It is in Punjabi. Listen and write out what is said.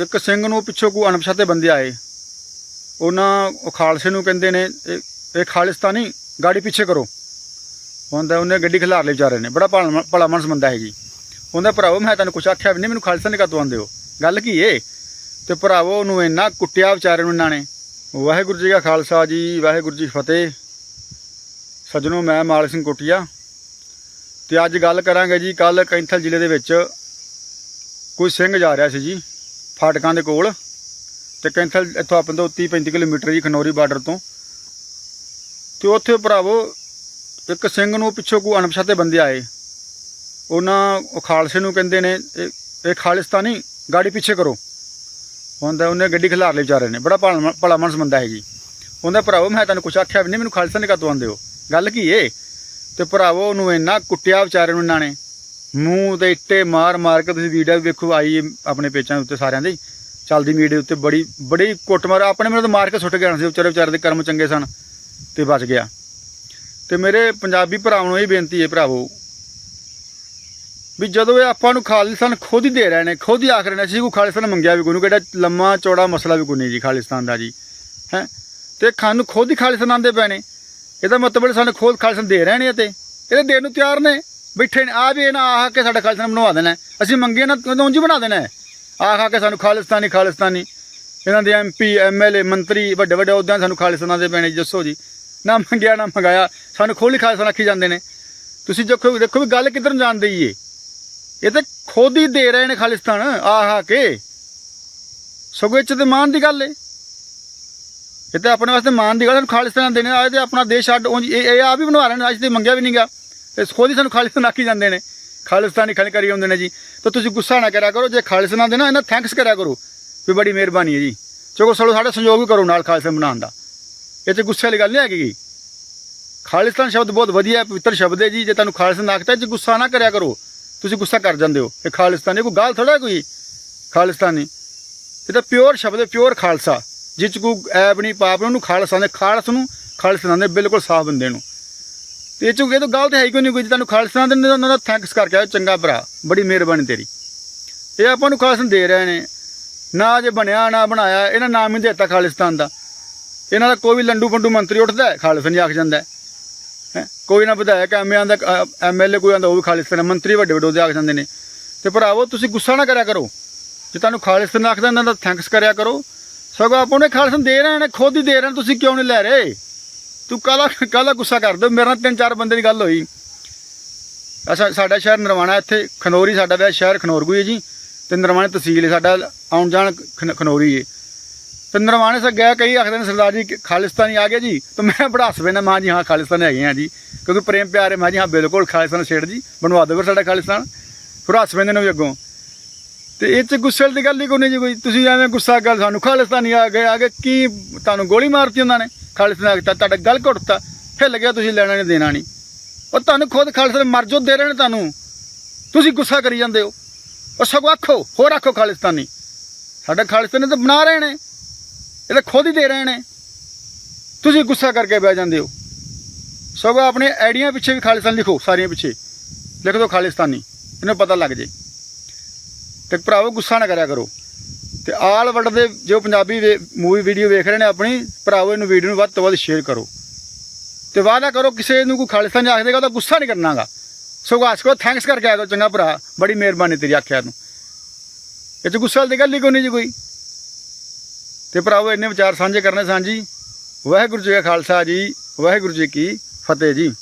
ਇੱਕ ਸਿੰਘ ਨੂੰ ਪਿੱਛੋਂ ਕੋ ਅਣਪਛਾਤੇ ਬੰਦੇ ਆਏ। ਉਹਨਾਂ ਉਹ ਖਾਲਸੇ ਨੂੰ ਕਹਿੰਦੇ ਨੇ, ਇਹ ਇਹ ਖਾਲਿਸਤਾਨੀ, ਗਾੜੀ ਪਿੱਛੇ ਕਰੋ। ਹੁੰਦਾ ਉਹਨੇ ਗੱਡੀ ਖਿਲਾਰ ਲਈ ਵਿਚਾਰੇ ਨੇ। ਬੜਾ ਭਲਾ ਭਲਾ ਮਨਸ ਬੰਦਾ ਹੈ ਜੀ ਉਹਦਾ ਭਰਾਵੋ, ਮੈਂ ਤੁਹਾਨੂੰ ਕੁਛ ਆਖਿਆ ਵੀ ਨਹੀਂ ਮੈਨੂੰ ਖਾਲਿਸਤਾਨੀ ਕਾ ਆਂਦੇ ਹੋ? ਗੱਲ ਕੀ ਏ? ਤੇ ਭਰਾਵੋ, ਉਹਨੂੰ ਇੰਨਾ ਕੁੱਟਿਆ ਵਿਚਾਰੇ ਨੂੰ ਇਹਨਾਂ ਨੇ। ਵਾਹਿਗੁਰੂ ਜੀ ਕਾ ਖਾਲਸਾ ਜੀ, ਵਾਹਿਗੁਰੂ ਜੀ ਫਤਿਹ। ਸੱਜਣੋ, ਮੈਂ ਮਾਲ ਸਿੰਘ ਕੁੱਟਿਆ। ਤੇ ਅੱਜ ਗੱਲ ਕਰਾਂਗੇ ਜੀ ਕੱਲ ਕੈਂਥਲ ਜ਼ਿਲ੍ਹੇ ਦੇ ਵਿੱਚ ਕੋਈ ਸਿੰਘ ਜਾ ਰਿਹਾ ਸੀ ਜੀ। ਫਾਟਕਾਂ ਦੇ ਕੋਲ ਤੇ ਕੈਂਥਲ ਇੱਥੋਂ ਆਪਾਂ ਤੋਂ 30 35 ਕਿਲੋਮੀਟਰ ਜੀ ਖਨੌਰੀ ਬਾਰਡਰ ਤੋਂ। ਤੇ ਉੱਥੇ ਭਰਾਵੋ ਇੱਕ ਸਿੰਘ ਨੂੰ ਪਿੱਛੋਂ ਕੋ ਅਣਪਛਾਤੇ ਬੰਦੇ ਆਏ। ਉਹਨਾਂ ਉਹ ਖਾਲਸੇ ਨੂੰ ਕਹਿੰਦੇ ਨੇ, ਇਹ ਇਹ ਖਾਲਿਸਤਾਨੀ, ਗਾੜੀ ਪਿੱਛੇ ਕਰੋ। ਹੁੰਦਾ ਉਹਨੇ ਗੱਡੀ ਖਿਲਾਰ ਲਈ ਵਿਚਾਰੇ ਨੇ। ਬੜਾ ਭਲਾ ਭਲਾ ਮਨਸ ਬੰਦਾ ਹੈ ਜੀ ਉਹਦਾ ਭਰਾਵੋ, ਮੈਂ ਤੁਹਾਨੂੰ ਕੁਛ ਆਖਿਆ ਵੀ ਨਹੀਂ, ਮੈਨੂੰ ਖਾਲਿਸਤਾਨੀ ਕਾ ਆਂਦੇ ਹੋ? ਗੱਲ ਕੀ ਏ? ਤੇ ਭਰਾਵੋ ਉਹਨੂੰ ਇੰਨਾ ਕੁੱਟਿਆ ਵਿਚਾਰੇ ਨੂੰ ਇਹਨਾਂ ਨੇ। ਮੂੰਹ ਤੇ ਇੱਟੇ ਮਾਰ ਮਾਰ ਕੇ ਤੁਸੀਂ ਵੀਡੀਓ ਵੀ ਵੇਖੋ, ਆਈ ਆਪਣੇ ਪੇਚਾਂ ਦੇ ਉੱਤੇ ਸਾਰਿਆਂ ਦੇ ਚੱਲਦੀ ਮੀਡੀਆ ਉੱਤੇ ਬੜੀ ਬੜੀ ਕੁੱਟਮਾਰ, ਆਪਣੇ ਮੈਨੂੰ ਤਾਂ ਮਾਰ ਕੇ ਸੁੱਟ ਗਿਆ ਸੀ, ਵਿਚਾਰੇ ਵਿਚਾਰੇ ਦੇ ਕਰਮ ਚੰਗੇ ਸਨ ਤੇ ਬਚ ਗਿਆ। ਤੇ ਮੇਰੇ ਪੰਜਾਬੀ ਭਰਾਵਾਂ ਨੂੰ ਇਹ ਬੇਨਤੀ ਹੈ ਭਰਾਵੋ, ਵੀ ਜਦੋਂ ਇਹ ਆਪਾਂ ਨੂੰ ਖਾਲਿਸਤਾਨ ਖੁਦ ਹੀ ਦੇ ਰਹੇ ਨੇ, ਖੁਦ ਹੀ ਆਖ ਰਹੇ ਨੇ, ਅਸੀਂ ਕੋਈ ਖਾਲਿਸਤਾਨ ਮੰਗਿਆ ਵੀ ਕੋਈ ਨੂੰ ਕਿਹੜਾ ਲੰਮਾ ਚੌੜਾ ਮਸਲਾ ਵੀ ਕੋਈ ਨਹੀਂ ਜੀ ਖਾਲਿਸਤਾਨ ਦਾ ਜੀ, ਹੈ। ਤੇ ਖਾਨੂੰ ਖੁਦ ਹੀ ਖਾਲਿਸਤਾਨ ਆਂਦੇ ਪਏ ਨੇ। ਇਹਦਾ ਮਤਲਬ ਸਾਨੂੰ ਖੁਦ ਖਾਲਿਸਤਾਨ ਦੇ ਰਹੇ ਨੇ ਤੇ, ਇਹਦੇ ਦੇਣ ਨੂੰ ਤਿਆਰ ਨੇ। ਬੈਠੇ ਨੇ ਆ ਵੀ ਇਹਨਾਂ ਆਹ ਕੇ ਸਾਡਾ ਖਾਲਿਸਤਾਨ ਬਣਵਾ ਦੇਣਾ। ਅਸੀਂ ਮੰਗੇ ਨਾ ਉਂਝ ਹੀ ਬਣਾ ਦੇਣਾ ਆਹ ਆ ਕੇ ਸਾਨੂੰ ਖਾਲਿਸਤਾਨੀ ਖਾਲਿਸਤਾਨੀ। ਇਹਨਾਂ ਦੇ ਐਮਪੀ ਐਮਐਲਏ ਮੰਤਰੀ ਵੱਡੇ ਵੱਡੇ ਅਹੁਦਿਆਂ ਸਾਨੂੰ ਖਾਲਿਸਤਾਨਾਂ ਦੇ ਪੈਣੇ ਜੀ, ਦੱਸੋ ਜੀ। ਨਾ ਮੰਗਿਆ ਨਾ ਮੰਗਾਇਆ। ਸਾਨੂੰ ਖੋਲੀ ਖਾਲਿਸਤਾਨ ਆਖੀ ਜਾਂਦੇ ਨੇ। ਤੁਸੀਂ ਦੇਖੋ ਦੇਖੋ ਵੀ ਗੱਲ ਕਿੱਧਰ ਨੂੰ ਜਾਂਦੀ ਏ ਇਹ ਤੇ ਖੁਦ ਹੀ ਦੇ ਰਹੇ ਨੇ ਖਾਲਿਸਤਾਨ ਆਹ ਆ ਕੇ। ਸਗੋਂ ਇਹ 'ਚ ਤੇ ਮਾਣ ਦੀ ਗੱਲ ਏ। ਇਹ ਤੇ ਆਪਣੇ ਵਾਸਤੇ ਮਾਣ ਦੀ ਗੱਲ ਹੈ ਖਾਲਿਸਤਾਨ ਦੇਣੇ ਆਏ ਤੇ ਆਪਣਾ ਦੇਸ਼ ਛੱਡ ਉਂਝ ਇਹ ਇਹ ਆ ਵੀ ਬਣਵਾ ਰਹੇ ਨੇ ਅੱਜ ਤੇ ਮੰਗਿਆ ਵੀ ਨਹੀਂਗਾ ਤੇ ਖੁਦ ਹੀ ਸਾਨੂੰ ਖਾਲਿਸਤਾਨ ਆਖੀ ਜਾਂਦੇ ਨੇ। ਖਾਲਿਸਤਾਨੀ ਖਲ ਕਰੀ ਆਉਂਦੇ ਨੇ ਜੀ। ਤਾਂ ਤੁਸੀਂ ਗੁੱਸਾ ਨਾ ਕਰਿਆ ਕਰੋ, ਜੇ ਖਾਲਿਸਤਾਨ ਦੇ ਨਾ, ਇਹਨਾਂ ਥੈਂਕਸ ਕਰਿਆ ਕਰੋ ਵੀ ਬੜੀ ਮਿਹਰਬਾਨੀ ਹੈ ਜੀ। ਚਲੋ ਸਲੋ ਸਾਡਾ ਸੰਯੋਗ ਵੀ ਕਰੋ ਨਾਲ ਖਾਲਿਸਤਾਨ ਬਣਾਉਣ ਦਾ। ਇਹ ਤੇ ਗੁੱਸੇ ਵਾਲੀ ਗੱਲ ਨਹੀਂ ਹੈਗੀ ਗੀ। ਖਾਲਿਸਤਾਨ ਸ਼ਬਦ ਬਹੁਤ ਵਧੀਆ ਪਵਿੱਤਰ ਸ਼ਬਦ ਹੈ ਜੀ। ਜੇ ਤੁਹਾਨੂੰ ਖਾਲਿਸਤਾਨ ਆਖਤਾ ਜੇ ਗੁੱਸਾ ਨਾ ਕਰਿਆ ਕਰੋ, ਤੁਸੀਂ ਗੁੱਸਾ ਕਰ ਜਾਂਦੇ ਹੋ। ਇਹ ਖਾਲਿਸਤਾਨੀ ਇਹ ਕੋਈ ਗੱਲ ਥੋੜਾ ਕੋਈ? ਖਾਲਿਸਤਾਨੀ। ਇਹ ਤਾਂ ਪਿਓਰ ਸ਼ਬਦ ਹੈ ਪਿਓਰ ਖਾਲਸਾ। ਜਿਸ 'ਚ ਕੋਈ ਐਬ ਨਹੀਂ, ਪਾਪ ਨਹੀਂ, ਉਹਨੂੰ ਖਾਲਸਾ ਦੇ ਖਾਲਸ ਨੂੰ ਖਾਲਿਸਤਾਨ ਦੇ ਬਿਲਕੁਲ ਸਾਫ਼ ਬੰਦੇ ਨੂੰ। ਤੇ ਇਹ 'ਚ ਇਹ ਤਾਂ ਗਲਤ ਹੈ ਹੀ ਕੋਈ ਨਹੀਂ ਕੋਈ, ਜੇ ਤੁਹਾਨੂੰ ਖਾਲਿਸਤਾਨ ਦੇ ਨੇ ਤਾਂ ਉਹਨਾਂ ਦਾ ਥੈਂਕਸ ਕਰਕੇ ਆਓ ਚੰਗਾ ਭਰਾ, ਬੜੀ ਮਿਹਰਬਾਨੀ ਤੇਰੀ। ਇਹ ਆਪਾਂ ਨੂੰ ਖਾਲਸਤਾਨ ਦੇ ਰਹੇ ਨੇ। ਨਾ ਜੇ ਬਣਿਆ, ਨਾ ਬਣਾਇਆ, ਇਹਨਾਂ ਨਾਮ ਹੀ ਦਿੱਤਾ ਖਾਲਿਸਤਾਨ ਦਾ। ਇਹਨਾਂ ਦਾ ਕੋਈ ਵੀ ਲੰਡੂ ਪੰਡੂ ਮੰਤਰੀ ਉੱਠਦਾ ਖਾਲਿਸਤਾਨ ਨਹੀਂ ਆਖ ਜਾਂਦਾ ਹੈ। ਹੈਂ। ਕੋਈ ਨਾ ਵਿਧਾਇਕ ਐਮਏ ਦਾ ਐਮਐਲਏ ਕੋਈ ਆਂਦਾ ਉਹ ਵੀ ਖਾਲਿਸਤਾਨ ਮੰਤਰੀ ਵੱਡੇ ਵੱਡੇ ਉਹਦੇ ਆਖ ਜਾਂਦੇ ਨੇ। ਤੇ ਭਰਾਵੋ, ਤੁਸੀਂ ਗੁੱਸਾ ਨਾ ਕਰਿਆ ਕਰੋ। ਜੇ ਤੁਹਾਨੂੰ ਖਾਲਿਸਤਾਨ ਆਖਦਾ, ਇਹਨਾਂ ਦਾ ਥੈਂਕਸ ਕਰਿਆ ਕਰੋ। ਸਗੋਂ ਆਪਾਂ ਨੇ ਖਾਲਿਸਤਾਨ ਦੇ ਰਹੇ ਨੇ, ਖੁਦ ਹੀ ਦੇ ਰਹੇ ਨੇ, ਤੁਸੀਂ ਕਿਉਂ ਨਹੀਂ ਲੈ ਰਹੇ? ਤੂੰ ਕਾਲਾ ਕਾਲਾ ਗੁੱਸਾ ਕਰਦੇ ਹੋ? ਮੇਰੇ ਨਾਲ ਤਿੰਨ ਚਾਰ ਬੰਦੇ ਦੀ ਗੱਲ ਹੋਈ। ਅੱਛਾ, ਸਾਡਾ ਸ਼ਹਿਰ ਨਰਵਾਣਾ, ਇੱਥੇ ਖਨੌਰੀ, ਸਾਡਾ ਵੈ ਸ਼ਹਿਰ ਖਨੌਰਗੂ ਹੈ ਜੀ। ਤੇ ਨਰਵਾਣੇ ਤਹਿਸੀਲ ਹੈ, ਸਾਡਾ ਆਉਣ ਜਾਣ ਖਨ- ਖਨੌਰੀ ਹੈ। ਤੇ ਨਰਵਾਣੇ ਸੇ ਗਿਆ, ਕਈ ਆਖਦੇ ਨੇ, ਸਰਦਾਰ ਜੀ ਕਿ ਖਾਲਿਸਤਾਨੀ ਆ ਗਿਆ ਜੀ? ਤੇ ਮੈਂ ਬੜਾ ਹੱਸ ਪੈਣਾ ਮਾਂ ਜੀ ਹਾਂ, ਖਾਲਿਸਤਾਨ ਹੈਗੇ ਆ ਜੀ। ਕਿਉਂਕਿ ਪ੍ਰੇਮ ਪਿਆਰ ਹੈ, ਮਾਂ ਜੀ ਹਾਂ, ਬਿਲਕੁਲ ਖਾਲਿਸਤਾਨ ਛੇੜ ਜੀ, ਬਣਵਾ ਦਿਓ ਫਿਰ ਸਾਡਾ ਖਾਲਿਸਤਾਨ। ਫਿਰ ਹੱਸ ਪੈਂਦੇ ਨੇ ਵੀ ਅੱਗੋਂ। ਤੇ ਇਹ ਚ ਗੁੱਸੇ ਦੀ ਗੱਲ ਹੀ ਕੋਈ ਨਹੀਂ ਜੀ ਕੋਈ। ਤੁਸੀਂ ਐਵੇਂ ਗੁੱਸਾ ਗੱਲ ਸਾਨੂੰ, ਖਾਲਿਸਤਾਨੀ ਆ ਗਏ ਆ ਗਏ, ਕੀ ਤੁਹਾਨੂੰ ਗੋਲੀ ਮਾਰਤੀ ਉਹਨਾਂ ਨੇ? ਖਾਲਿਸਤਾਨ ਆ ਗਿਆ ਤੁਹਾਡਾ ਗਲ ਘੁੱਟਤਾ, ਹਿੱਲ ਗਿਆ, ਤੁਸੀਂ ਲੈਣਾ ਨਹੀਂ, ਦੇਣਾ ਨਹੀਂ। ਉਹ ਤੁਹਾਨੂੰ ਖੁਦ ਖਾਲਿਸਤਾਨ ਮਰ ਜੋ ਦੇ ਰਹੇ ਨੇ ਤੁਹਾਨੂੰ। ਤੁਸੀਂ ਗੁੱਸਾ ਕਰੀ ਜਾਂਦੇ ਹੋ। ਉਹ ਸਗੋਂ ਆਖੋ, ਹੋਰ ਆਖੋ ਖਾਲਿਸਤਾਨੀ। ਸਾਡਾ ਖਾਲਿਸਤਾਨੀ ਤਾਂ ਬਣਾ ਰਹੇ ਨੇ। ਇਹ ਤਾਂ ਖੁਦ ਹੀ ਦੇ ਰਹੇ ਨੇ। ਤੁਸੀਂ ਗੁੱਸਾ ਕਰਕੇ ਬਹਿ ਜਾਂਦੇ ਹੋ। ਸਗੋਂ ਆਪਣੇ ਆਈਡੀਆਂ ਪਿੱਛੇ ਵੀ ਖਾਲਿਸਤਾਨ ਲਿਖੋ, ਸਾਰੀਆਂ ਪਿੱਛੇ। ਲਿਖ ਦਿਓ ਖਾਲਿਸਤਾਨੀ, ਇਹਨੂੰ ਪਤਾ ਲੱਗ ਜੇ। ਤੇ ਭਰਾਵੋ ਗੁੱਸਾ ਨਾ ਕਰਿਆ ਕਰੋ। ਤੇ ਆਲ ਵਰਲਡ ਦੇ ਜੋ ਪੰਜਾਬੀ ਮੂਵੀ ਵੀਡੀਓ ਵੇਖ ਰਹੇ ਨੇ ਆਪਣੀ, ਭਰਾਵੋ ਇਹਨੂੰ ਵੀਡੀਓ ਨੂੰ ਵੱਧ ਤੋਂ ਵੱਧ ਸ਼ੇਅਰ ਕਰੋ। ਤੇ ਵਾਅਦਾ ਕਰੋ ਕਿਸੇ ਨੂੰ ਕੋਈ ਖਾਲਿਸਤਾਨ ਆਖ ਦੇਗਾ ਤਾਂ ਗੁੱਸਾ ਨਹੀਂ ਕਰਨਾਗਾ। ਸਗੋਂ ਆਸ ਕਰੋ ਥੈਂਕਸ ਕਰਕੇ ਆਇਆ ਕਰੋ ਚੰਗਾ ਭਰਾ, ਬੜੀ ਮਿਹਰਬਾਨੀ ਤੇਰੀ ਆਖਿਆ ਨੂੰ। ਇਹ ਚ ਗੁੱਸਾ ਦੀ ਗੱਲ ਹੀ ਕੋਈ ਨਹੀਂ ਜੀ ਕੋਈ। ਤੇ ਭਰਾਵੋ ਇੰਨੇ ਵਿਚਾਰ ਸਾਂਝੇ ਕਰਨੇ ਸਾਂਝੀ। ਵਾਹਿਗੁਰੂ ਜੀ ਕਾ ਖਾਲਸਾ ਜੀ, ਵਾਹਿਗੁਰੂ ਜੀ ਕੀ ਫਤਿਹ ਜੀ।